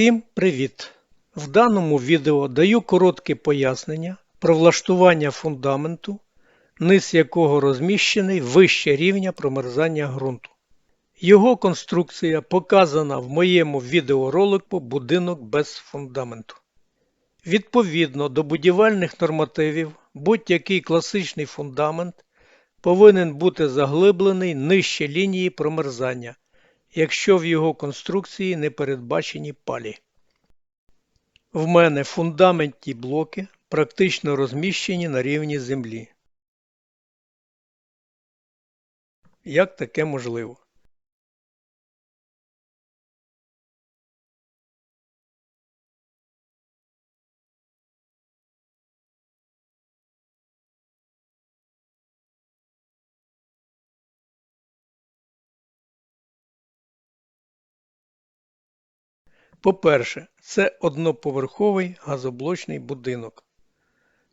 Всім привіт! В даному відео даю коротке пояснення про влаштування фундаменту, низ якого розміщений вище рівня промерзання ґрунту. Його конструкція показана в моєму відеоролику Будинок без фундаменту. Відповідно до будівельних нормативів, будь-який класичний фундамент повинен бути заглиблений нижче лінії промерзання, якщо в його конструкції не передбачені палі. В мене фундаментні блоки практично розміщені на рівні землі. Як таке можливо? По-перше, це одноповерховий газоблочний будинок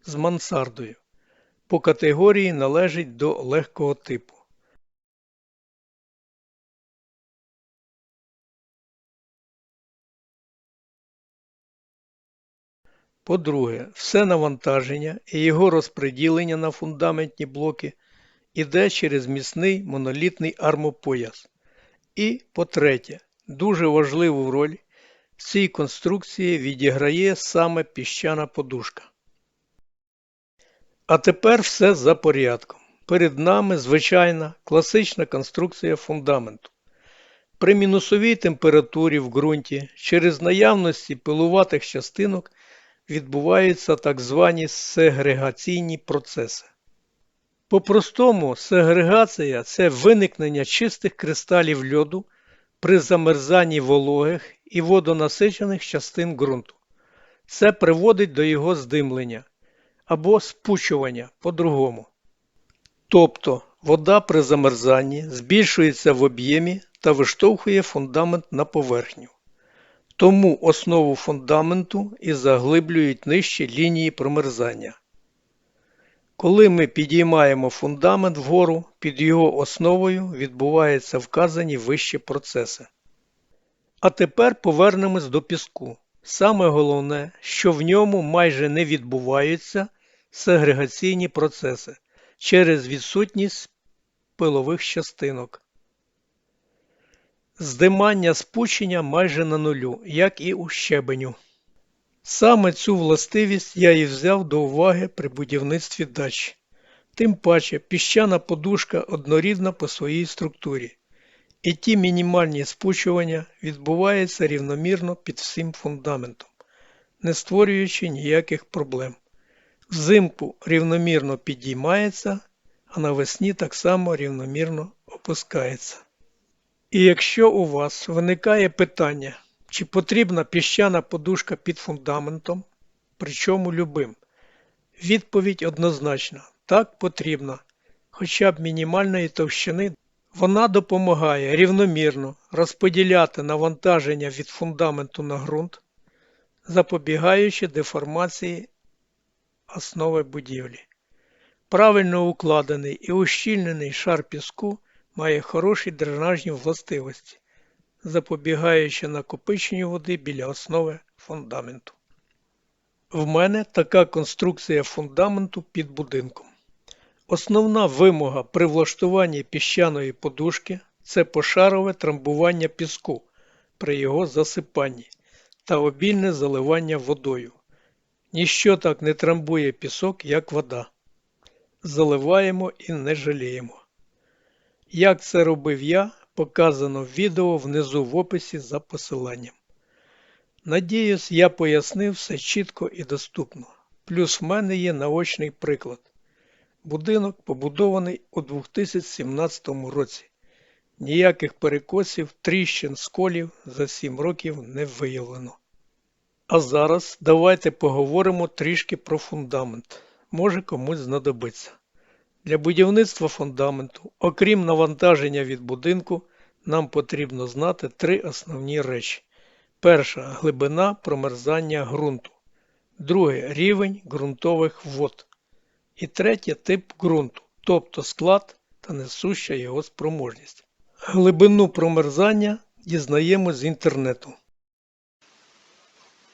з мансардою. По категорії належить до легкого типу. По-друге, все навантаження і його розподілення на фундаментні блоки іде через міцний монолітний армопояс. І, по-третє, дуже важливу роль в цій конструкції відіграє саме піщана подушка. А тепер все за порядком. Перед нами звичайна класична конструкція фундаменту. При мінусовій температурі в ґрунті через наявності пилуватих частинок відбуваються так звані сегрегаційні процеси. По-простому, сегрегація це виникнення чистих кристалів льоду при замерзанні вологих і водонасичених частин ґрунту. Це приводить до його здимлення або спучування по-другому. Тобто вода при замерзанні збільшується в об'ємі та виштовхує фундамент на поверхню. Тому основу фундаменту і заглиблюють нижче лінії промерзання. Коли ми підіймаємо фундамент вгору, під його основою відбуваються вказані вищі процеси. А тепер повернемось до піску. Саме головне, що в ньому майже не відбуваються сегрегаційні процеси через відсутність пилових частинок. Здимання спучення майже на нулю, як і у щебеню. Саме цю властивість я і взяв до уваги при будівництві дач. Тим паче піщана подушка однорідна по своїй структурі, і ті мінімальні спучування відбуваються рівномірно під всім фундаментом, не створюючи ніяких проблем. Взимку рівномірно підіймається, а навесні так само рівномірно опускається. І якщо у вас виникає питання, чи потрібна піщана подушка під фундаментом, причому любим, відповідь однозначна так потрібна, хоча б мінімальної товщини. Вона допомагає рівномірно розподіляти навантаження від фундаменту на ґрунт, запобігаючи деформації основи будівлі. Правильно укладений і ущільнений шар піску має хороші дренажні властивості, запобігаючи накопиченню води біля основи фундаменту. В мене така конструкція фундаменту під будинком. Основна вимога при влаштуванні піщаної подушки це пошарове трамбування піску при його засипанні та обільне заливання водою. Ніщо так не трамбує пісок, як вода. Заливаємо і не жаліємо. Як це робив я, показано в відео внизу в описі за посиланням. Надіюсь, я пояснив все чітко і доступно. Плюс в мене є наочний приклад. Будинок побудований у 2017 році. Ніяких перекосів, тріщин, сколів за 7 років не виявлено. А зараз давайте поговоримо трішки про фундамент. Може комусь знадобиться. Для будівництва фундаменту, окрім навантаження від будинку, нам потрібно знати три основні речі. Перша глибина промерзання ґрунту. Друге рівень ґрунтових вод. І третє тип ґрунту, тобто склад та несуща його спроможність. Глибину промерзання дізнаємо з інтернету.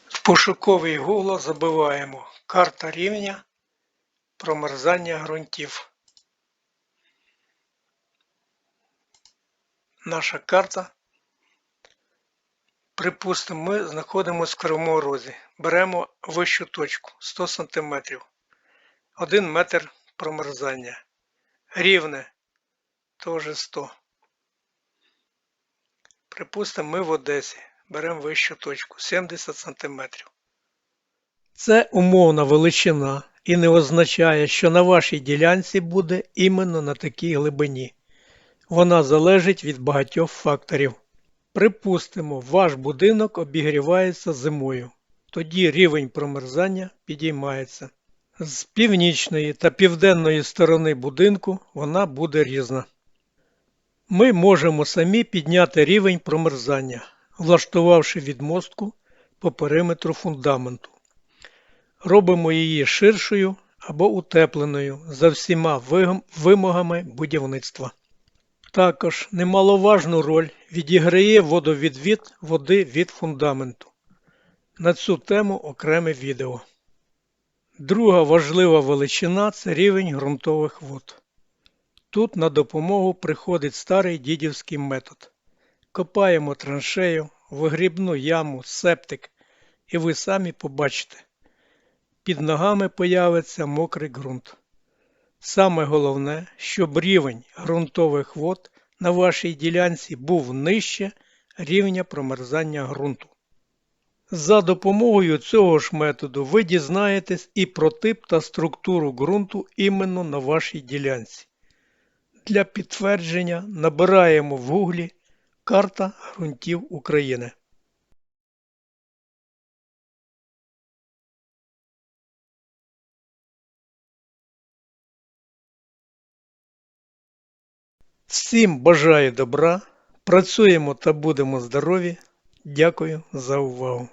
В пошуковий Google забиваємо карта рівня промерзання ґрунтів. Наша карта. Припустимо, ми знаходимося в Кривому Розі. Беремо вищу точку 100 см. 1 метр промерзання. Рівне теж 100. Припустимо, ми в Одесі. Беремо вищу точку 70 см. Це умовна величина і не означає, що на вашій ділянці буде іменно на такій глибині. Вона залежить від багатьох факторів. Припустимо, ваш будинок обігрівається зимою. Тоді рівень промерзання підіймається. З північної та південної сторони будинку вона буде різна. Ми можемо самі підняти рівень промерзання, влаштувавши відмостку по периметру фундаменту. Робимо її ширшою або утепленою за всіма вимогами будівництва. Також немаловажну роль відіграє водовідвід води від фундаменту. На цю тему окреме відео. Друга важлива величина це рівень ґрунтових вод. Тут на допомогу приходить старий дідівський метод. Копаємо траншею, вигрібну яму, септик, і ви самі побачите. Під ногами появиться мокрий ґрунт. Саме головне, щоб рівень ґрунтових вод на вашій ділянці був нижче рівня промерзання ґрунту. За допомогою цього ж методу ви дізнаєтесь і про тип та структуру ґрунту іменно на вашій ділянці. Для підтвердження набираємо в гуглі Карта ґрунтів України. Всім бажаю добра, працюємо та будемо здорові. Дякую за увагу!